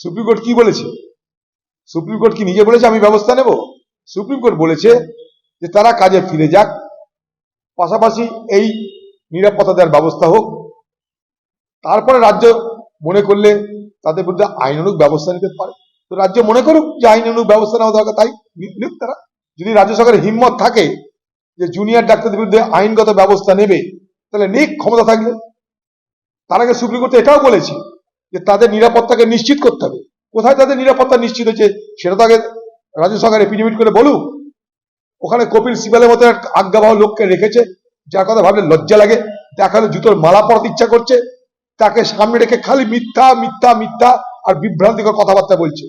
Supreme court কি বলেছে? Supreme court কি নিজে বলেছে আমি ব্যবস্থা নেব? সুপ্রিম কোর্ট বলেছে যে তারা কাজে ফিরে যাক, পাশাপাশি এই নিরাপত্তা দেওয়ার ব্যবস্থা হোক। তারপরে রাজ্য মনে করলে তাদের বিরুদ্ধে আইনানুগ ব্যবস্থা নিতে পারে। তো রাজ্য মনে করুক যে আইনানুগ ব্যবস্থা নেওয়া দরকার, তাই নিক তারা। যদি রাজ্য সরকারের হিম্মত থাকে যে জুনিয়র ডাক্তারদের বিরুদ্ধে আইনগত ব্যবস্থা নেবে, তাহলে নিক, ক্ষমতা থাকলে। তার আগে সুপ্রিম কোর্ট এটাও বলেছে যে তাদের নিরাপত্তাকে নিশ্চিত করতে হবে। কোথায় তাদের নিরাপত্তা নিশ্চিত হয়েছে সেটা তো আগে রাজ্য সরকার এপিডেমিট করে বলুক। ওখানে কপিল সিবালের মতো এক আজ্ঞাবহ লোককে রেখেছে, যার কথা ভাবলে লজ্জা লাগে। দেখালে জুতোর মালা পরাতে ইচ্ছা করছে। তাকে সামনে রেখে খালি মিথ্যা মিথ্যা মিথ্যা আর বিভ্রান্তিকর কথাবার্তা বলছে।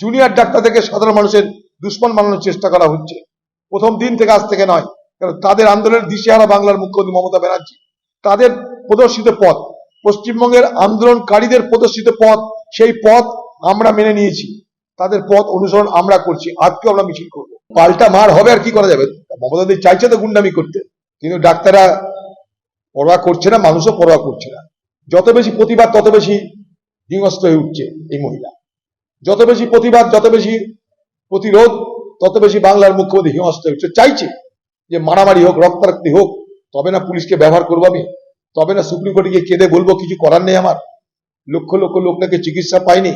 জুনিয়র ডাক্তারদেরকে সাধারণ মানুষের দুশ্মন বানানোর চেষ্টা করা হচ্ছে। প্রথম দিন থেকে আজ থেকে নয়, কারণ তাদের আন্দোলনের দিশেহারা বাংলার মুখ্যমন্ত্রী মমতা ব্যানার্জি। তাদের প্রদর্শিত পথ পশ্চিমবঙ্গের আন্দোলনকারীদের প্রদর্শিত পথ, সেই পথ আমরা মেনে নিয়েছি। তাদের পথ অনুসরণ আমরা করছি। আজকে আমরা মিছিল করব। পাল্টা মার হবে আর কি করা যাবে? মমতা দি চাইছে তো গুন্ডামি করতে। কিন্তু ডাক্তাররা পরোয়া করছে না, মানুষও পরোয়া করছে না। যত বেশি প্রতিবাদ, তত বেশি হিংস্ত হয়ে উঠছে এই মহিলা। যত বেশি প্রতিবাদ, যত বেশি প্রতিরোধ, তত বেশি বাংলার মুখ্যমন্ত্রী হিংস্ত হয়ে উঠছে। চাইছে যে মারামারি হোক, রক্তারক্তি হোক, তবে না পুলিশকে ব্যবহার করব আমি? তবে না সুপ্রিম কোর্টে গিয়ে কেঁদে বলব, কিছু করার নেই আমার। লক্ষ লক্ষ লোক নাকি চিকিৎসা পায়নি।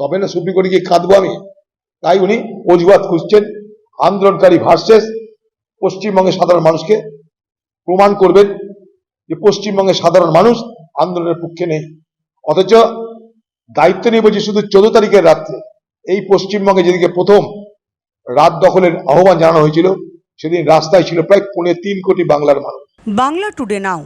তবে না সুপ্রিম কোর্টে গিয়ে কাঁদবো আমি। তাই উনি অজুহাত খুঁজছেন, আন্দোলনকারী ভার্সেস, পশ্চিমবঙ্গের সাধারণ মানুষকে প্রমাণ করবেন যে পশ্চিমবঙ্গের সাধারণ মানুষ আন্দোলনের পক্ষে নেই। অথচ দায়িত্ব নিয়ে বলছি শুধু চোদ্দ তারিখের রাত্রে। এই পশ্চিমবঙ্গে যেদিকে প্রথম রাত দখলের আহ্বান জানানো হয়েছিল, সেদিন রাস্তায় ছিল প্রায় পৌনে তিন কোটি বাংলার মানুষ। Bangla today now.